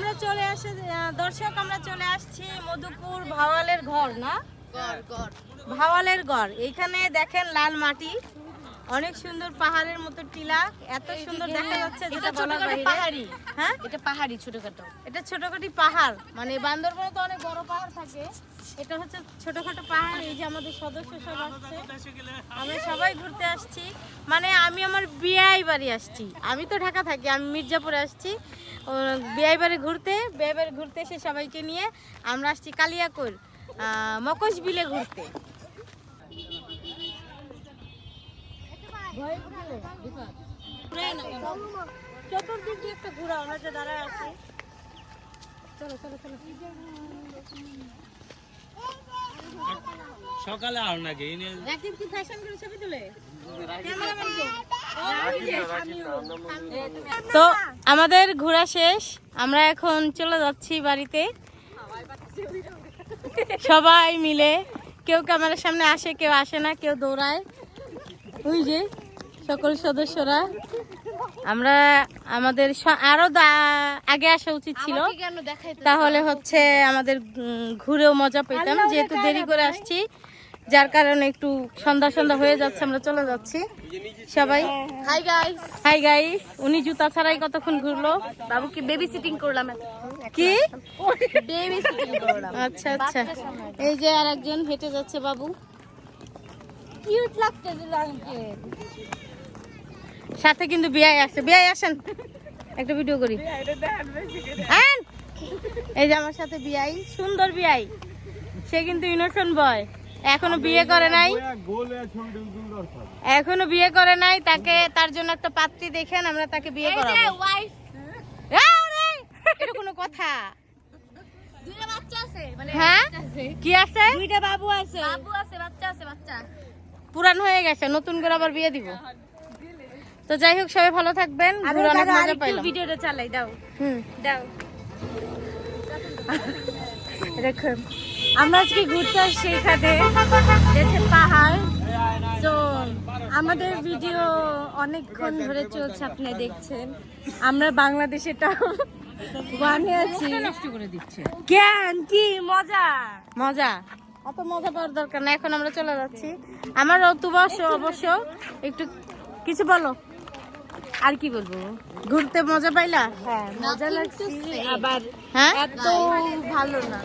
আমরা চলে আসে দর্শক আমরা চলে আসছি মধুপুর ভাওয়ালের ঘর না? ভাওয়ালের ঘর। এখানে দেখেন লাল মাটি। অনেক সুন্দর পাহাড়ের মতো টিলা এত সুন্দর দেখা যাচ্ছে যেটা বলার বাইরে। পাহাড়ি। হ্যাঁ? এটা পাহাড়ি ছোটখাটো। এটা ছোটখাটি পাহাড় মানে বান্দরবনে তো অনেক বড় পাহাড় থাকে। এটা হচ্ছে ছোটখাটো পাহাড় এই যে আমাদের সদস্য সব আসছে। আমরা সবাই ঘুরতে আসছি। মানে আমি আমার বিয়াই বাড়ি আসছি। আমি তো ঢাকা থাকি আমি মির্জাপুরে আসছি। বিয়াই বাড়ি ঘুরতে বিয়াই বাড়ি ঘুরতে এসে সবাইকে নিয়ে আমরা আসছি কালিয়াকৈর মকশ বিলে ঘুরতে। চতুর্দিক দিয়ে একটা ঘোরা আমরা যে দাঁড়ায় আছি চলো চলো চলো সকালে আর নাকি রাকিব কি ফ্যাশন করে ছবি তুলে? ক্যামেরাম্যান কো? তো আমাদের ঘোরা শেষ। আমরা এখন চলে যাচ্ছি বাড়িতে। সবাই মিলে। কেউ ক্যামেরার সামনে আসে কেউ আসে না কেউ দৌড়ায়। ওই যে সকল সদস্যরা। আমরা আমাদের আরও আগে আসা উচিত ছিল। তাহলে হচ্ছে আমাদের ঘুরেও মজা পেতাম। যেহেতু দেরি করে আসছি যার কারণে একটু সন্ধ্যা সন্ধ্যা হয়ে যাচ্ছে আমরা চলে যাচ্ছি। সবাই হাই গাইস হাই গাই উনি জুতা ছাড়াই কতক্ষণ ঘুরলো? বাবুকে বেবি সিটিং করলাম? কি? বেবি সিটিং করলাম। আচ্ছা আচ্ছা। এই যে আর একজন হেঁটে যাচ্ছে বাবু। কিউট লাগতেছে সাথে কিন্তু বিয়াই আসে বিয়াই আসেন। একটা ভিডিও করি। এই যে আমার সাথে বিয়াই সুন্দর বিয়াই। সে কিন্তু ইনোসেন্ট বয় এখনও বিয়ে করে নাই। এখনও বিয়ে করে নাই তাকে তার জন্য একটা পাত্রী দেখেন আমরা তাকে বিয়ে করাবো। এটা কোনো কথা। দুইটা বাচ্চা আছে মানে হ্যাঁ? কি আছে? দুইটা বাবু আছে। বাবু আছে বাচ্চা আছে বাচ্চা। পুরান হয়ে গেছে নতুন করে আবার বিয়ে দিব। তো যাই হোক সবাই ভালো থাকবেন। ঘুরে অনেক মজা পাইলাম। ভিডিওটা চালাই দাও। হুম। দাও। দেখুন আমরা আজকে ঘুরতে আসছি এখানে। দেখে পাহাড়। তো আমাদের ভিডিও অনেকক্ষণ ধরে চলছে আপনি দেখছেন। আমরা বাংলাদেশেটা ওয়ানে আছি। নষ্ট করে দিচ্ছে জ্ঞান কি মজা! মজা। অত মজা পাওয়ার দরকার না এখন আমরা চলে যাচ্ছি। আমার অতুবশ অবশ্য। একটু কিছু বলো। আর কি বলব? ঘুরতে মজা পাইলা? হ্যাঁ মজা লাগছে। আবার হ্যাঁ? এত ভালো না।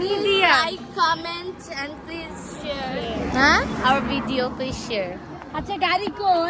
Media like comment and please share হ্যাঁ? our video please share আচ্ছা গাড়ি কোন